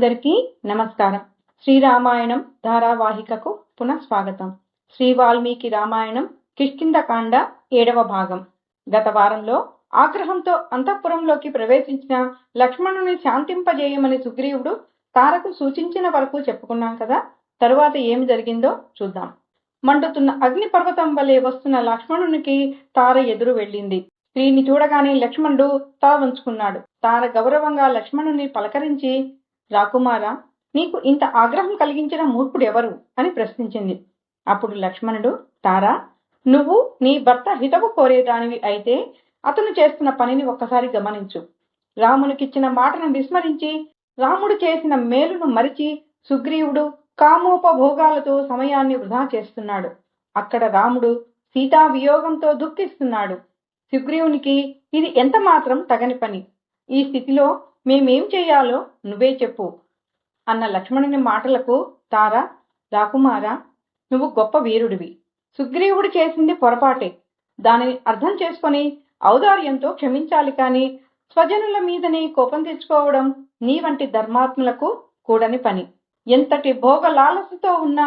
అందరికీ నమస్కారం. శ్రీరామాయణం ధారావాహికకు పునః స్వాగతం శ్రీ వాల్మీకి రామాయణం కిష్కిందకాండ ఏడవ భాగం. గత వారంలో ఆగ్రహంతో అంతఃపురంలోకి ప్రవేశించిన లక్ష్మణుని శాంతింపజేయమని సుగ్రీవుడు తారకు సూచించిన వరకు చెప్పుకున్నాం కదా తరువాత ఏమి జరిగిందో చూద్దాం. మండుతున్న అగ్నిపర్వతం వలె వస్తున్న లక్ష్మణునికి తార ఎదురు వెళ్ళింది. స్త్రీని చూడగానే లక్ష్మణుడు తల వంచుకున్నాడు తార గౌరవంగా లక్ష్మణుని పలకరించి రాకుమారా నీకు ఇంత ఆగ్రహం కలిగించిన మూర్ఖుడు ఎవరు? అని ప్రశ్నించింది. అప్పుడు లక్ష్మణుడు తారా నువ్వు నీ భర్త హితవు కోరేదానివి అయితే అతను చేస్తున్న పనిని ఒక్కసారి గమనించు. రామునికిచ్చిన మాటను విస్మరించి రాముడు చేసిన మేలును మరిచి సుగ్రీవుడు కామోపభోగాలతో సమయాన్ని వృధా చేస్తున్నాడు. అక్కడ రాముడు సీతా వియోగంతో దుఃఖిస్తున్నాడు. సుగ్రీవునికి ఇది ఎంత మాత్రం తగని పని. ఈ స్థితిలో మేమేం చేయాలో నువ్వే చెప్పు అన్న లక్ష్మణుని మాటలకు తార రాకుమారా నువ్వు గొప్ప వీరుడివి. సుగ్రీవుడు చేసింది పొరపాటే. దానిని అర్థం చేసుకొని ఔదార్యంతో క్షమించాలి కాని స్వజనుల మీదనే కోపం తెచ్చుకోవడం నీ వంటి ధర్మాత్ములకు కూడని పని. ఎంతటి భోగ లాలసతో ఉన్న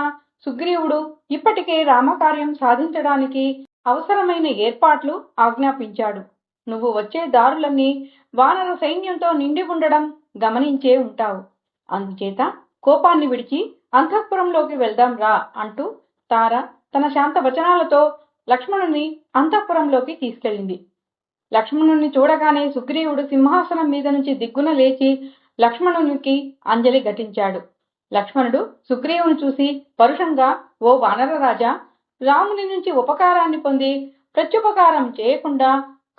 సుగ్రీవుడు ఇప్పటికే రామకార్యం సాధించడానికి అవసరమైన ఏర్పాట్లు ఆజ్ఞాపించాడు. నువ్వు వచ్చే దారులన్నీ వానర సైన్యంతో నిండి ఉండడం గమనించే ఉంటావు. అందుచేత కోపాన్ని విడిచి అంతఃపురంలోకి వెళ్దాం రా అంటూ తార తన శాంత వచనాలతో లక్ష్మణుని అంతఃపురంలోకి తీసుకెళ్ళింది. లక్ష్మణుని చూడగానే సుగ్రీవుడు సింహాసనం మీద నుంచి దిగ్గున లేచి లక్ష్మణునికి అంజలి ఘటించాడు. లక్ష్మణుడు సుగ్రీవుని చూసి పరుషంగా ఓ వానరరాజా రాముని నుంచి ఉపకారాన్ని పొంది ప్రత్యుపకారం చేయకుండా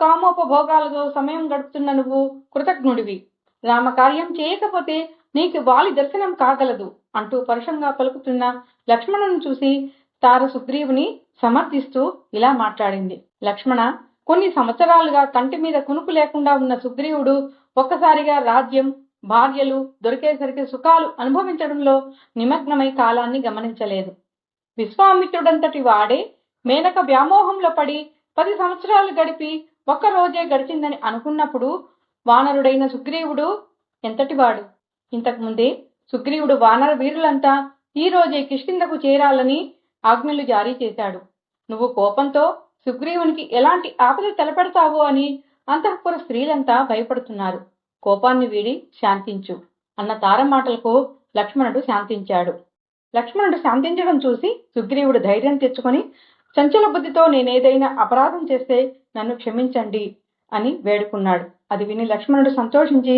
కామోపభోగాలతో సమయం గడుపుతున్న నువ్వు కృతజ్ఞుడివి. రామకార్యం చేయకపోతే నీకు వాలి దర్శనం కాగలదు అంటూ పరుషంగా పలుకుతున్న లక్ష్మణుని చూసి తార సుగ్రీవుని సమర్థిస్తూ ఇలా మాట్లాడింది. లక్ష్మణ కొన్ని సంవత్సరాలుగా కంటి మీద కునుకు లేకుండా ఉన్న సుగ్రీవుడు ఒక్కసారిగా రాజ్యం భార్యలు దొరికేసరికి సుఖాలు అనుభవించడంలో నిమగ్నమై కాలాన్ని గమనించలేదు. విశ్వామిత్రుడంతటి వాడే మేనక వ్యామోహంలో పడి పది సంవత్సరాలు గడిపి ఒక్క రోజే గడిచిందని అనుకున్నప్పుడు వానరుడైన సుగ్రీవుడు ఎంతటివాడు? ఇంతకుముందే సుగ్రీవుడు వానర వీరులంతా ఈ రోజే కిష్కిందకు చేరాలని ఆజ్ఞలు జారీ చేశాడు. నువ్వు కోపంతో సుగ్రీవునికి ఎలాంటి ఆపద తలపెడతావు అని అంతఃపుర స్త్రీలంతా భయపడుతున్నారు. కోపాన్ని వీడి శాంతించు అన్న తార మాటలకు లక్ష్మణుడు శాంతించాడు. లక్ష్మణుడు శాంతించడం చూసి సుగ్రీవుడు ధైర్యం తెచ్చుకొని చంచల బుద్ధితో నేనేదైనా అపరాధం చేస్తే నన్ను క్షమించండి అని వేడుకున్నాడు. అది విని లక్ష్మణుడు సంతోషించి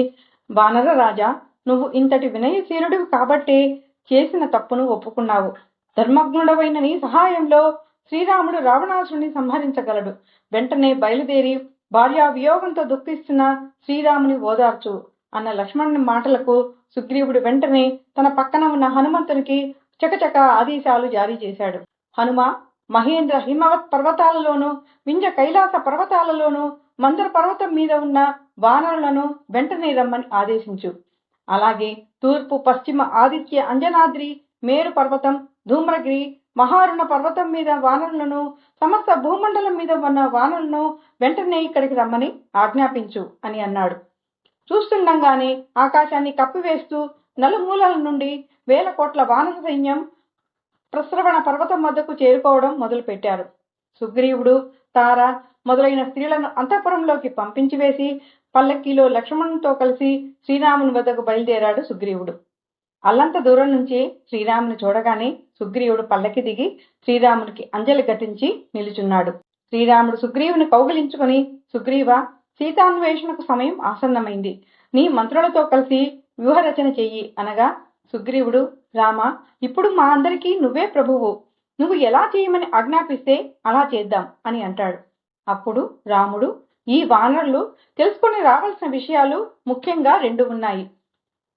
వానర రాజా నువ్వు ఇంతటి వినయశీలుడివి కాబట్టే చేసిన తప్పును ఒప్పుకున్నావు. ధర్మజ్ఞుడవైన నీ సహాయంలో శ్రీరాముడు రావణాసుని సంహరించగలడు. వెంటనే బయలుదేరి భార్యా వియోగంతో దుఃఖిస్తున్న శ్రీరాముని ఓదార్చు అన్న లక్ష్మణుని మాటలకు సుగ్రీవుడు వెంటనే తన పక్కన ఉన్న హనుమంతునికి చకచక ఆదేశాలు జారీ చేశాడు. హనుమ మహేంద్ర హిమవత్ పర్వతాలలోను వింజ కైలాస పర్వతాలలోనూ మందర పర్వతం మీద ఉన్న వానరులను వెంటనే రమ్మని ఆదేశించు. అలాగే తూర్పు పశ్చిమ ఆదిత్య అంజనాద్రి మేరు పర్వతం ధూమ్రగిరి మహారుణ పర్వతం మీద వానరులను సమస్త భూమండలం మీద ఉన్న వానరులను వెంటనే ఇక్కడికి రమ్మని ఆజ్ఞాపించు అని అన్నాడు. చూస్తుండగానే ఆకాశాన్ని కప్పివేస్తూ నలుమూలల నుండి వేల కోట్ల వానర సైన్యం ప్రస్రవణ పర్వతం వద్దకు చేరుకోవడం మొదలుపెట్టారు. సుగ్రీవుడు తార మొదలైన స్త్రీలను అంతఃపురంలోకి పంపించి వేసి పల్లక్కీలో లక్ష్మణునితో కలిసి శ్రీరాముని వద్దకు బయలుదేరాడు సుగ్రీవుడు. అల్లంత దూరం నుంచి శ్రీరాముని చూడగానే సుగ్రీవుడు పల్లకి దిగి శ్రీరామునికి అంజలి ఘటించి నిలుచున్నాడు. శ్రీరాముడు సుగ్రీవుని కౌగిలించుకుని సుగ్రీవ సీతాన్వేషణకు సమయం ఆసన్నమైంది. నీ మంత్రులతో కలిసి వ్యూహరచన చెయ్యి అనగా సుగ్రీవుడు రామ ఇప్పుడు మా అందరికీ నువ్వే ప్రభువు. నువ్వు ఎలా చేయమని ఆజ్ఞాపిస్తే అలా చేద్దాం అని అంటాడు. అప్పుడు రాముడు ఈ వానరులు తెలుసుకొని రావాల్సిన విషయాలు ముఖ్యంగా రెండు ఉన్నాయి.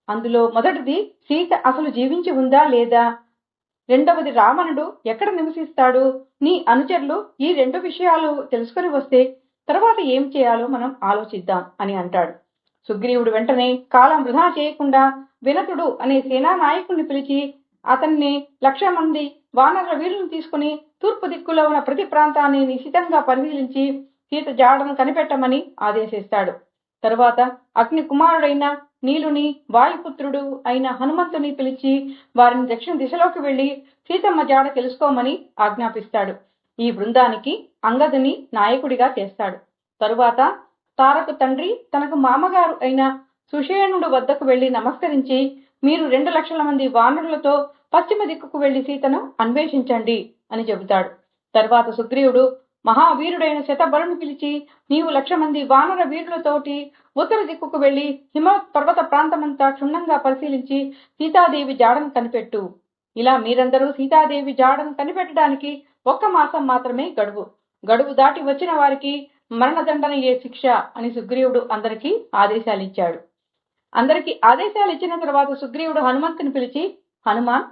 అందులో మొదటిది సీత అసలు జీవించి ఉందా లేదా? రెండవది రావణుడు ఎక్కడ నివసిస్తాడు? నీ అనుచరులు ఈ రెండు విషయాలు తెలుసుకొని వస్తే తర్వాత ఏం చేయాలో మనం ఆలోచిద్దాం అని అంటాడు. సుగ్రీవుడు వెంటనే కాలం వృధా చేయకుండా వినతుడు అనే సేనా నాయకుడిని పిలిచి అతన్ని లక్ష మంది వానర వీరులను తీసుకుని తూర్పు దిక్కులో ఉన్న ప్రతి ప్రాంతాన్ని నిశితంగా పరిశీలించి సీత జాడను కనిపెట్టమని ఆదేశిస్తాడు. తరువాత అగ్ని కుమారుడైన నీలుని వాయుపుత్రుడు అయిన హనుమంతుని పిలిచి వారిని దక్షిణ దిశలోకి వెళ్ళి సీతమ్మ జాడ తెలుసుకోమని ఆజ్ఞాపిస్తాడు. ఈ బృందానికి అంగదుని నాయకుడిగా చేస్తాడు. తరువాత తారకు తండ్రి తనకు మామగారు అయిన సుషేణుడు వద్దకు వెళ్ళి నమస్కరించి మీరు రెండు లక్షల మంది వానరులతో పశ్చిమ దిక్కుకు వెళ్ళి సీతను అన్వేషించండి అని చెబుతాడు. తర్వాత సుగ్రీవుడు మహావీరుడైన శతబరుని పిలిచి నీవు లక్ష మంది వానర వీరులతోటి ఉత్తర దిక్కుకు వెళ్ళి హిమ పర్వత ప్రాంతమంతా క్షుణ్ణంగా పరిశీలించి సీతాదేవి జాడను కనిపెట్టు. ఇలా మీరందరూ సీతాదేవి జాడను కనిపెట్టడానికి ఒక్క మాసం మాత్రమే గడువు. గడువు దాటి వచ్చిన వారికి మరణదండన ఏ శిక్ష అని సుగ్రీవుడు అందరికీ ఆదేశాలిచ్చాడు. అందరికీ ఆదేశాలు ఇచ్చిన తర్వాత సుగ్రీవుడు హనుమంతుని పిలిచి హనుమాన్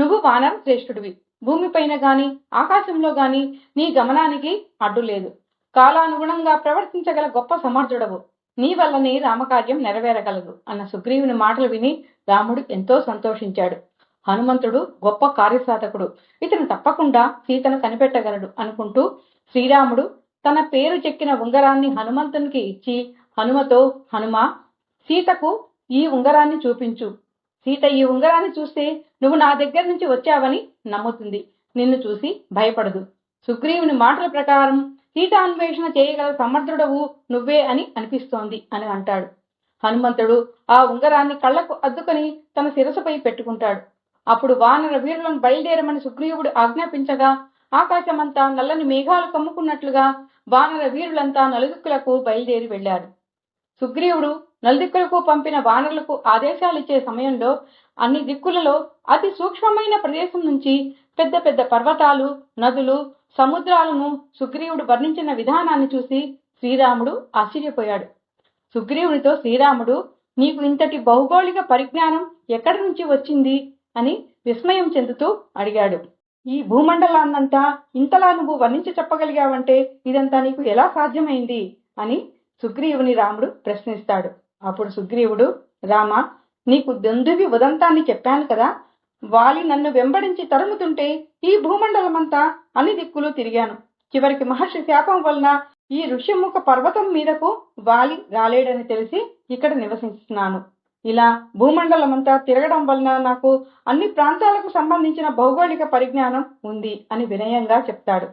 నువ్వు వానర శ్రేష్ఠుడివి. భూమిపైన గాని ఆకాశంలో గాని నీ గమనానికి అడ్డు లేదు. కాలానుగుణంగా ప్రవర్తించగల గొప్ప సమర్థుడవు. నీ వల్లనే రామకార్యం నెరవేరగలదు అన్న సుగ్రీవుని మాటలు విని రాముడు ఎంతో సంతోషించాడు. హనుమంతుడు గొప్ప కార్యసాధకుడు. ఇతను తప్పకుండా సీతను కనిపెట్టగలడు అనుకుంటూ శ్రీరాముడు తన పేరు చెక్కిన ఉంగరాన్ని హనుమంతునికి ఇచ్చి హనుమతో హనుమ సీతకు ఈ ఉంగరాన్ని చూపించు. సీత ఈ ఉంగరాన్ని చూస్తే నువ్వు నా దగ్గర నుంచి వచ్చావని నమ్ముతుంది. నిన్ను చూసి భయపడదు. సుగ్రీవుని మాటల ప్రకారం సీత అన్వేషణ చేయగల సమర్థుడవు నువ్వే అని అనిపిస్తోంది అని అంటాడు. హనుమంతుడు ఆ ఉంగరాన్ని కళ్ళకు అద్దుకొని తన శిరసుపై పెట్టుకుంటాడు. అప్పుడు వానర వీరులను బయలుదేరమని సుగ్రీవుడు ఆజ్ఞాపించగా ఆకాశమంతా నల్లని మేఘాలు కమ్ముకున్నట్లుగా వానర వీరులంతా నలుదిక్కులకు బయలుదేరి వెళ్ళారు సుగ్రీవుడు నలుదిక్కులకు పంపిన వానరులకు ఆదేశాలిచ్చే సమయంలో అన్ని దిక్కులలో అతి సూక్ష్మమైన ప్రదేశం నుంచి పెద్ద పెద్ద పర్వతాలు నదులు సముద్రాలను సుగ్రీవుడు వర్ణించిన విధానాన్ని చూసి శ్రీరాముడు ఆశ్చర్యపోయాడు. సుగ్రీవునితో శ్రీరాముడు నీకు ఇంతటి భౌగోళిక పరిజ్ఞానం ఎక్కడి నుంచి వచ్చింది? అని విస్మయం చెందుతూ అడిగాడు. ఈ భూమండలాన్నంతా ఇంతలా నువ్వు వర్ణించి చెప్పగలిగావంటే ఇదంతా నీకు ఎలా సాధ్యమైంది? అని సుగ్రీవుని రాముడు ప్రశ్నిస్తాడు. అప్పుడు సుగ్రీవుడు రామ నీకు దందువి ఉదంతాన్ని చెప్పాను కదా వాలి నన్ను వెంబడించి తరుముతుంటే ఈ భూమండలమంతా అన్ని దిక్కులు తిరిగాను. చివరికి మహర్షి శాపం వలన ఈ ఋష్యముఖ పర్వతం మీదకు వాలి రాలేడని తెలిసి ఇక్కడ నివసిస్తున్నాను. ఇలా భూమండలమంతా తిరగడం వలన నాకు అన్ని ప్రాంతాలకు సంబంధించిన భౌగోళిక పరిజ్ఞానం ఉంది అని వినయంగా చెప్తాడు.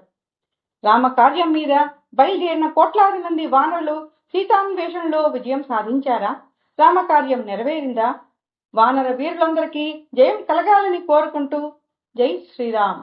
రామకార్యం మీద బయలుదేరిన కోట్లాది మంది వానరులు సీతాన్వేషణలో విజయం సాధించారా? రామకార్యం నెరవేరిందా? వానర వీరులందరికీ జయం కలగాలని కోరుకుంటూ జై శ్రీరామ్.